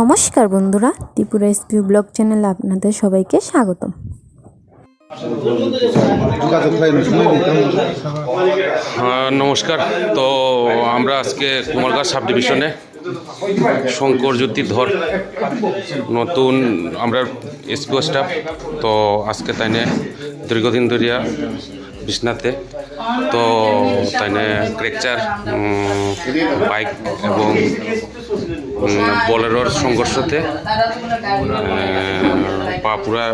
নমস্কার বন্ধুরা Tripura SP blog চ্যানেলে আপনাদের সবাইকে স্বাগতম। হয় নমস্কার। তো আমরা আজকে কুমারগাঁ সাব ডিভিশনে শঙ্কর জ্যোতি ধর নতুন আমরা এসপিও স্টাফ। তো আজকে তাইনে দীর্ঘদিন ধরিয়া বিছনাতে। তো তাইনে ক্রেকচার বাইক এবং বলেরোর সংঘর্ষতে পা পুরা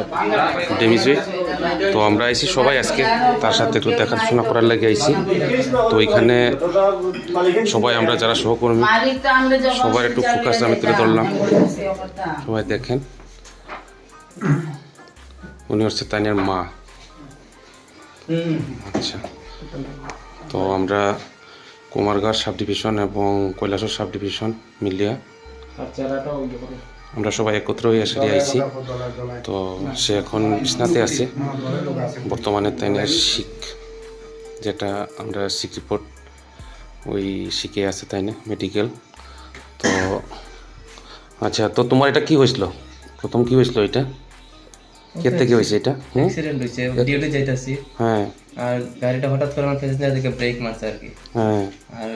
ড্যামেজ হয়ে। তো আমরা আইছি সবাই আজকে তার সাথে একটু দেখাশোনা করার লাগে আইছি। তো এখানে সবাই আমরা যারা সহকর্মী সবার একটু ফোকাস আমি তুলে ধরলাম। সবাই দেখেন। উনি হচ্ছে তানিয়ার মা। আচ্ছা। তো আমরা কুমারগাঁও সাব ডিভিশন এবং কৈলাসর সাব ডিভিশন মিলিয়া আমরা সবাই একত্র হয়ে এসে আইছি তো সে এখন বিছনাতে আছে। বর্তমানে তাইনের শিখ যেটা আমরা শিখ রিপোর্ট ওই শিখে আছে তাই না মেডিকেল তো আচ্ছা তো তোমার এটা কি হয়েছিল? প্রথম কি হয়েছিল এটা? কে থেকে হয়েছে এটা অ্যাক্সিডেন্ট হয়েছে ডিউটি যাইতাছি। হ্যাঁ। আর গাড়িটা হঠাৎ করে আমার প্যাসেঞ্জার দিকে ব্রেক মারছে আর কি। হ্যাঁ। আর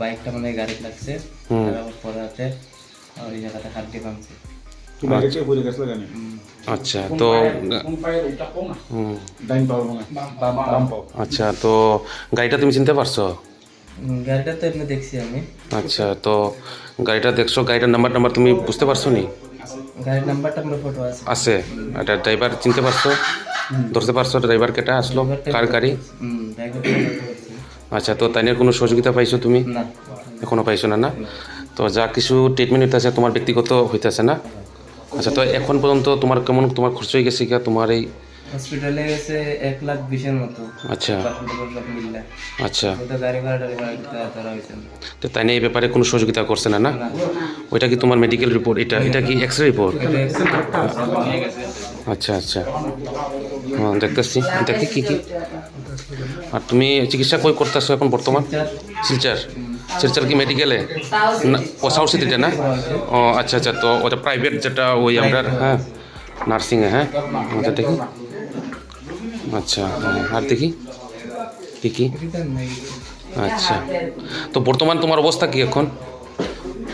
বাইকটা মানে গাড়ি লাগছে। হুম। পরে আর জায়গাটা হাড্ডি ভাঙছে। আচ্ছা। তো আচ্ছা তো গাড়িটা তুমি চিনতে পারছ? গাড়িটা তো এমনি দেখছি আমি। আচ্ছা তো গাড়িটা দেখছ গাড়িটার নাম্বার নাম্বার তুমি বুঝতে পারছ নি? গাড়ির নাম্বারটা আমার ফটো আছে। আছে। এটা ড্রাইভার চিনতে পারছ? ধরতে পারছ ড্রাইভার কেটা আসলো? কার গাড়ি? আচ্ছা তো তাইনের কোনো সহযোগিতা পাইছো তুমি? না। এখনও পাইছো না? না। তো যা কিছু ট্রিটমেন্ট হইতেছে তোমার ব্যক্তিগত হইতেছে না? আচ্ছা তো এখন পর্যন্ত তোমার কেমন তোমার খরচ হয়ে গেছে কিয়া তোমার এই হসপিটালে গেছে এক লাখ বিশের মতো। আচ্ছা। আচ্ছা। তো তাই এই ব্যাপারে কোনো সহযোগিতা করছে না না? ওইটা কি তোমার মেডিকেল রিপোর্ট এটা এটা কি এক্স রে রিপোর্ট আচ্ছা আচ্ছা। হ্যাঁ দেখতেছি। দেখি কি কি আর তুমি চিকিৎসা কই করতেছো এখন বর্তমান? শিলচার শিলচার কি মেডিকেলে না ও সাউথ সিটিতে না? ও আচ্ছা আচ্ছা তো ওটা প্রাইভেট যেটা ওই আমরা হ্যাঁ নার্সিংয়ে হ্যাঁ? ওটা দেখি। আচ্ছা আর দেখি। কি কি আচ্ছা। তো বর্তমান তোমার অবস্থা কি এখন?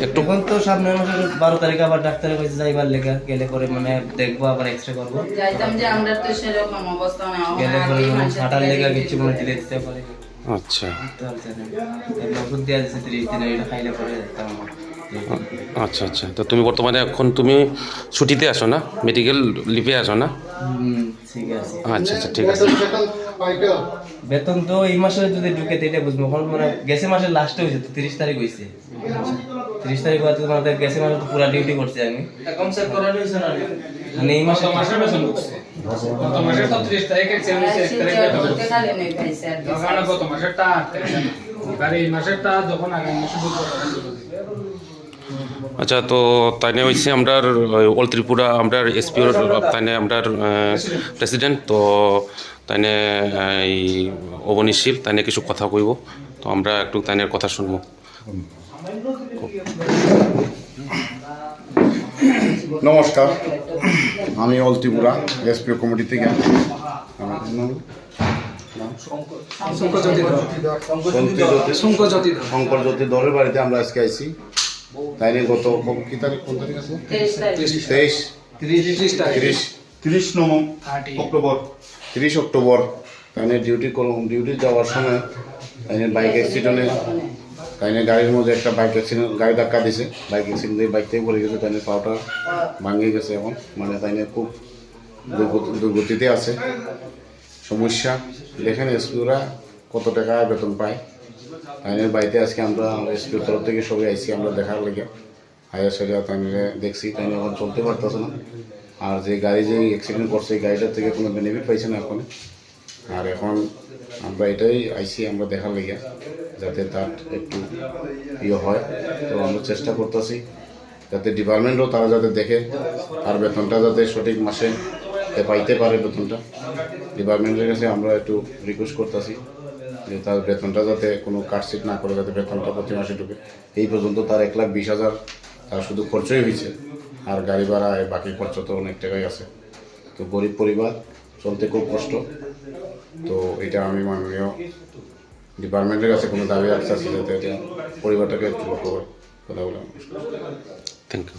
একটু এখন তো সামনের মাসের বারো তারিখে আবার ডাক্তারের কাছে যাইবার লেগে। গেলে পরে মানে দেখব আবার এক্স রে করব। যাইতাম যে আমরা তো সেরকম অবস্থা না গেলে পরে মানে ছাটার লেগে কিছু মানে দিলে দিতে পারে। আচ্ছা। আচ্ছা আচ্ছা। তো তুমি বর্তমানে এখন তুমি ছুটিতে আসো না? মেডিকেল লিভে আসো না? আচ্ছা আচ্ছা ঠিক আছে। বেতন তো এই মাসে যদি ঢুকে, তাইলে বুঝব। এখন মানে গেছে মাসের লাস্টে হয়েছে তো তিরিশ তারিখ হয়েছে তিরিশ তারিখ হওয়াতে তোমাদের গেছে মাসে তো পুরা ডিউটি করছি আমি। মানে এই মাসে করতে খালি নেই পাইছে আর কি। আচ্ছা তো তাইনে হয়েছে আমরা অল ত্রিপুরা আমরা এসপিওর তাইনে আমরা প্রেসিডেন্ট তো তাইনে এই অবনীশীল তাইনে কিছু কথা কইব। তো আমরা একটু তাইনের কথা শুনব। নমস্কার। আমি অল ত্রিপুরা এসপিও কমিটি থেকে। আমার শঙ্কর জ্যোতি দলের বাড়িতে আমরা আজকে আইছি। তাই নিয়ে গত কি তারিখ কোন তারিখ আছে? তেইশ তিরিশ। তিরিশ নম অক্টোবর। তিরিশ অক্টোবর। তাইনে ডিউটি করলাম। ডিউটি যাওয়ার সময় তাইনে বাইক অ্যাক্সিডেন্টে তাইনে গাড়ির মধ্যে একটা বাইক অ্যাক্সিডেন্ট গাড়ি ধাক্কা দিছে। বাইক অ্যাক্সিডেন্ট দিয়ে বাইক থেকে পড়ে গেছে, তাইনে পাওয়াটা ভাঙে গেছে এখন। মানে তাইনে খুব দুর্গতি- দুর্গতিতে আছে। সমস্যা। দেখেন এসপিওরা কত টাকা বেতন পায়। আইনের বাড়িতে আজকে আমরা এসপিওর তরফ থেকে সবাই আইসি আমরা দেখার লেগে। হায়ার সারিয়া তাইনে দেখছি, তাইনে এখন চলতে পারতেছে না। আর যে গাড়ি যে অ্যাক্সিডেন্ট করছে গাড়িটার থেকে কোনো বেনিফিট পাইছে না এখন। আর এখন আমরা এটাই আইসি আমরা দেখার লেগে। যাতে তার একটু ইয়ে হয়, তো আমরা চেষ্টা করতেছি যাতে ডিপার্টমেন্টও তারা যাতে দেখে আর বেতনটা যাতে সঠিক মাসে পাইতে পারে বেতনটা। ডিপার্টমেন্টের কাছে আমরা একটু রিকোয়েস্ট করতেছি যে তার বেতনটা যাতে কোনো কাটশিট না করে, যাতে বেতনটা প্রতি মাসে ঢুকে। এই পর্যন্ত তার এক লাখ বিশ হাজার তার শুধু খরচই হয়েছে। আর গাড়ি ভাড়া বাকি খরচ তো অনেক টাকাই আছে। তো গরিব পরিবার চলতে খুব কষ্ট। তো এটা আমি মাননীয় ডিপার্টমেন্টের কাছে কোনো দাবি রাখতে যাতে পরিবারটাকে একটু লক্ষ্য করে কথা বলে। Thank you